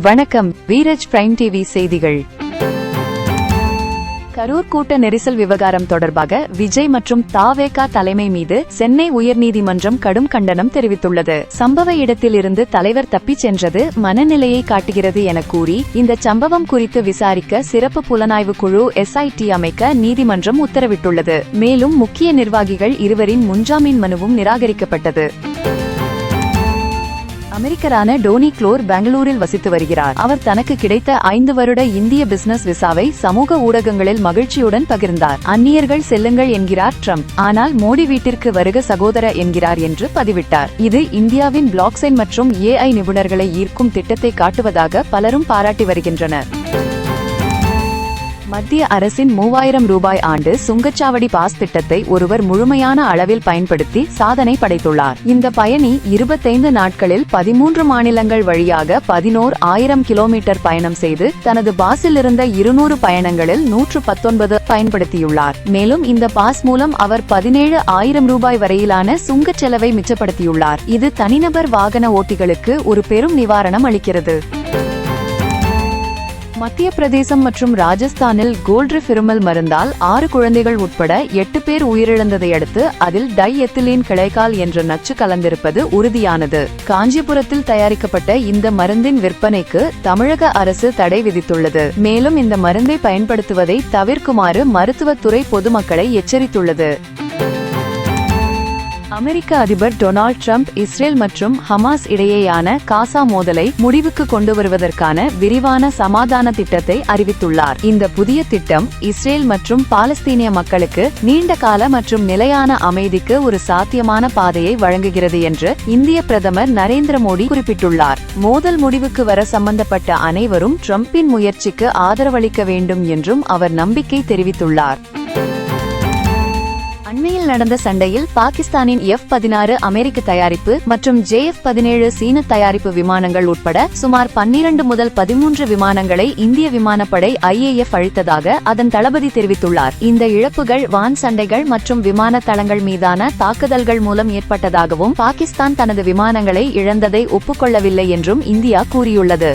வணக்கம் வீரஜ் prime TV செய்திகள். கரூர் கூட்ட நெரிசல் விவகாரம் தொடர்பாக விஜய் மற்றும் தாவேகா தலைமை மீது சென்னை உயர்நீதிமன்றம் கடும் கண்டனம் தெரிவித்துள்ளது. சம்பவ இடத்திலிருந்து தலைவர் தப்பிச் சென்றது மனநிலையை காட்டுகிறது என கூறி இந்த சம்பவம் குறித்து விசாரிக்க சிறப்பு புலனாய்வு குழு எஸ்ஐடி அமைக்க நீதிமன்றம் உத்தரவிட்டுள்ளது. மேலும் முக்கிய நிர்வாகிகள் இருவரின் முன்ஜாமீன் மனுவும் நிராகரிக்கப்பட்டது. அமெரிக்கரான டோனி குளோர் பெங்களூரில் வசித்து வருகிறார். அவர் தனக்கு கிடைத்த ஐந்து வருட இந்திய பிசினஸ் விசாவை சமூக ஊடகங்களில் மகிழ்ச்சியுடன் பகிர்ந்தார். அந்நியர்கள் செல்லுங்கள் என்கிறார் ட்ரம்ப். ஆனால் மோடி வீட்டிற்கு வருக சகோதர என்கிறார் என்று பதிவிட்டார். இது இந்தியாவின் பிளாக்சைன் மற்றும் ஏஐ நிபுணர்களை ஈர்க்கும் திட்டத்தை காட்டுவதாக பலரும் பாராட்டி வருகின்றனர். மத்திய அரசின் மூவாயிரம் ரூபாய் ஆண்டு சுங்கச்சாவடி பாஸ் திட்டத்தை ஒருவர் முழுமையான அளவில் பயன்படுத்தி சாதனை படைத்துள்ளார். இந்த பயணி இருபத்தைந்து நாட்களில் பதிமூன்று மாநிலங்கள் வழியாக பதினோர் ஆயிரம் கிலோமீட்டர் பயணம் செய்து தனது பாஸில் இருந்த இருநூறு பயணங்களில் நூற்று பத்தொன்பது பயன்படுத்தியுள்ளார். மேலும் இந்த பாஸ் மூலம் அவர் பதினேழு ஆயிரம் ரூபாய் வரையிலான சுங்கச் செலவை மிச்சப்படுத்தியுள்ளார். இது தனிநபர் வாகன ஓட்டிகளுக்கு ஒரு பெரும் நிவாரணம் அளிக்கிறது. மத்திய பிரதேசம் மற்றும் ராஜஸ்தானில் கோல்ட்ரி ஃபிருமல் மருந்தால் ஆறு குழந்தைகள் உட்பட எட்டு பேர் உயிரிழந்ததை அடுத்து அதில் டை எத்திலீன் கிளைக்கால் என்ற நச்சு கலந்திருப்பது உறுதியானது. காஞ்சிபுரத்தில் தயாரிக்கப்பட்ட இந்த மருந்தின் விற்பனைக்கு தமிழக அரசு தடை விதித்துள்ளது. மேலும் இந்த மருந்தை பயன்படுத்துவதை தவிர்க்குமாறு மருத்துவத்துறை பொதுமக்களை எச்சரித்துள்ளது. அமெரிக்க அதிபர் டொனால்ட் ட்ரம்ப் இஸ்ரேல் மற்றும் ஹமாஸ் இடையேயான காசா மோதலை முடிவுக்கு கொண்டு வருவதற்கான விரிவான சமாதான திட்டத்தை அறிவித்துள்ளார். இந்த புதிய திட்டம் இஸ்ரேல் மற்றும் பாலஸ்தீனிய மக்களுக்கு நீண்ட கால மற்றும் நிலையான அமைதிக்கு ஒரு சாத்தியமான பாதையை வழங்குகிறது என்று இந்திய பிரதமர் நரேந்திர மோடி குறிப்பிட்டுள்ளார். மோதல் முடிவுக்கு வர சம்பந்தப்பட்ட அனைவரும் ட்ரம்பின் முயற்சிக்கு ஆதரவளிக்க வேண்டும் என்றும் அவர் நம்பிக்கை தெரிவித்துள்ளார். அண்மையில் நடந்த சண்டையில் பாகிஸ்தானின் எஃப் பதினாறு அமெரிக்க தயாரிப்பு மற்றும் ஜே எஃப் பதினேழு சீன தயாரிப்பு விமானங்கள் உட்பட சுமார் பன்னிரண்டு முதல் பதிமூன்று விமானங்களை இந்திய விமானப்படை ஐஏஎஃப் அழித்ததாக அதன் தளபதி தெரிவித்துள்ளார். இந்த இழப்புகள் வான் சண்டைகள் மற்றும் விமான தளங்கள் மீதான தாக்குதல்கள் மூலம் ஏற்பட்டதாகவும் பாகிஸ்தான் தனது விமானங்களை இழந்ததை ஒப்புக்கொள்ளவில்லை என்றும் இந்தியா கூறியுள்ளது.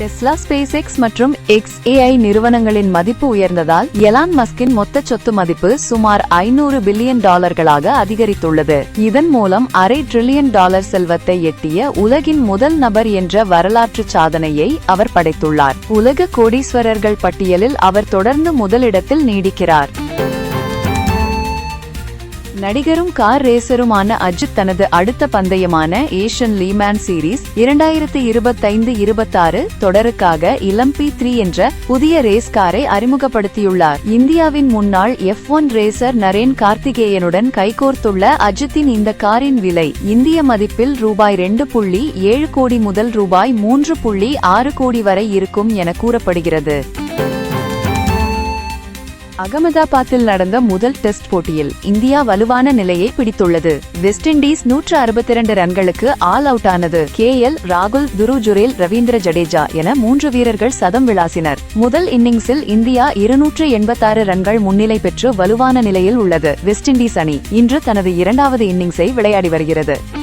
டெஸ்லா ஸ்பேஸ் எக்ஸ் மற்றும் எக்ஸ் ஏஐ நிறுவனங்களின் மதிப்பு உயர்ந்ததால் எலான் மஸ்கின் மொத்த சொத்து மதிப்பு சுமார் ஐநூறு பில்லியன் டாலர்களாக அதிகரித்துள்ளது. இதன் மூலம் அரை டிரில்லியன் டாலர் செல்வத்தை எட்டிய உலகின் முதல் நபர் என்ற வரலாற்று சாதனையை அவர் படைத்துள்ளார். உலக கோடீஸ்வரர்கள் பட்டியலில் அவர் தொடர்ந்து முதலிடத்தில் நீடிக்கிறார். நடிகரும் கார் ரேசருமான அஜித் தனது அடுத்த பந்தயமான ஏஷியன் லீமேன் சீரீஸ் இரண்டாயிரத்தி இருபத்தைந்து இருபத்தாறு தொடருக்காக இளம்பி த்ரீ என்ற புதிய ரேஸ் காரை அறிமுகப்படுத்தியுள்ளார். இந்தியாவின் முன்னாள் எஃப் ஒன் ரேசர் நரேன் கார்த்திகேயனுடன் கைகோர்த்துள்ள அஜித்தின் இந்த காரின் விலை இந்திய மதிப்பில் ரூபாய் ரெண்டு புள்ளி ஏழு கோடி முதல் ரூபாய் மூன்று புள்ளி ஆறு கோடி வரை இருக்கும் என கூறப்படுகிறது. அகமதாபாத்தில் நடந்த முதல் டெஸ்ட் போட்டியில் இந்தியா வலுவான நிலையை பிடித்துள்ளது. வெஸ்ட் இண்டீஸ் நூற்று அறுபத்தி இரண்டு ரன்களுக்கு ஆல் அவுட் ஆனது. கே. எல். ராகுல் துரு ஜுரேல் ரவீந்திர ஜடேஜா என மூன்று வீரர்கள் சதம் விளாசினர். முதல் இன்னிங்ஸில் இந்தியா இருநூற்று எண்பத்தாறு ரன்கள் முன்னிலை பெற்று வலுவான நிலையில் உள்ளது. வெஸ்ட் இண்டீஸ் அணி இன்று தனது இரண்டாவது இன்னிங்ஸை விளையாடி வருகிறது.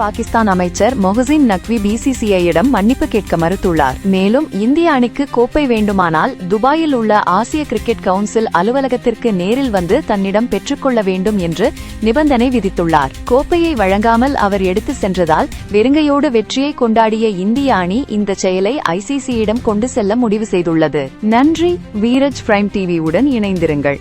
பாகிஸ்தான் அமைச்சர் மொஹசின் நக்வி பிசிசிஐயிடம் மன்னிப்பு கேட்க மறுத்துள்ளார். மேலும் இந்திய அணிக்கு கோப்பை வேண்டுமானால் துபாயில் உள்ள ஆசிய கிரிக்கெட் கவுன்சில் அலுவலகத்திற்கு நேரில் வந்து தன்னிடம் பெற்றுக்கொள்ள வேண்டும் என்று நிபந்தனை விதித்துள்ளார். கோப்பையை வழங்காமல் அவர் எடுத்து சென்றதால் வெறுங்கையோடு வெற்றியை கொண்டாடிய இந்திய அணி இந்த செயலை ஐசிசியிடம் கொண்டு செல்ல முடிவு செய்துள்ளது. நன்றி வீரஜ் பிரைம் டிவியுடன் இணைந்திருங்கள்.